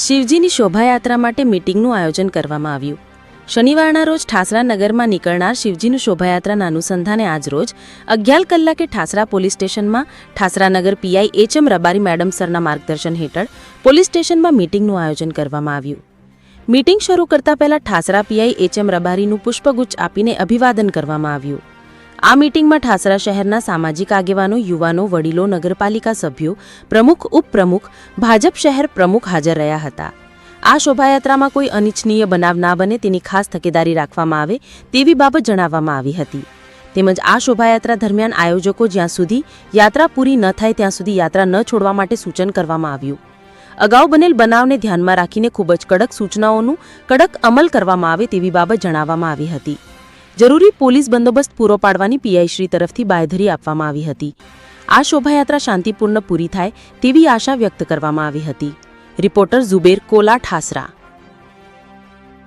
શિવજીની શોભાયાત્રા માટે મીટિંગનું આયોજન કરવામાં આવ્યું. શનિવારના રોજ ઠાસરા નગરમાં નીકળનાર શિવજીનું શોભાયાત્રાના અનુસંધાને આજરોજ અગિયાર કલાકે ઠાસરા પોલીસ સ્ટેશનમાં ઠાસરા નગર પીઆઈ એચએમ રબારી મેડમ સરના માર્ગદર્શન હેઠળ પોલીસ સ્ટેશનમાં મીટિંગનું આયોજન કરવામાં આવ્યું. મીટિંગ શરૂ કરતા પહેલા ઠાસરા પીઆઈ એચએમ રબારીનું પુષ્પગુચ્છ આપીને અભિવાદન કરવામાં આવ્યું. આ મીટિંગમાં ઠાસરા શહેરના સામાજિક આગેવાનો, યુવાનો, વડીલો, નગરપાલિકા સભ્યો, પ્રમુખ, ઉપપ્રમુખ, ભાજપ શહેર પ્રમુખ હાજર રહ્યા હતા. આ શોભાયાત્રામાં કોઈ અનિચ્છનીય બનાવ ના બને તેની ખાસ તકેદારી રાખવામાં આવે તેવી બાબત જણાવવામાં આવી હતી. તેમજ આ શોભાયાત્રા દરમિયાન આયોજકો જ્યાં સુધી યાત્રા પૂરી ન થાય ત્યાં સુધી યાત્રા ન છોડવા માટે સૂચન કરવામાં આવ્યું. અગાઉ બનેલ બનાવને ધ્યાનમાં રાખીને ખૂબ જ કડક સૂચનાઓનું કડક અમલ કરવામાં આવે તેવી બાબત જણાવવામાં આવી હતી. જરૂરી પોલીસ બંદોબસ્ત પૂરો પાડવાની પીઆઈશ્રી તરફથી બાંયધરી આપવામાં આવી હતી. આ શોભાયાત્રા શાંતિપૂર્ણ પૂરી થાય તેવી આશા વ્યક્ત કરવામાં આવી હતી. રિપોર્ટર ઝુબેર કોલા ઠાસરા.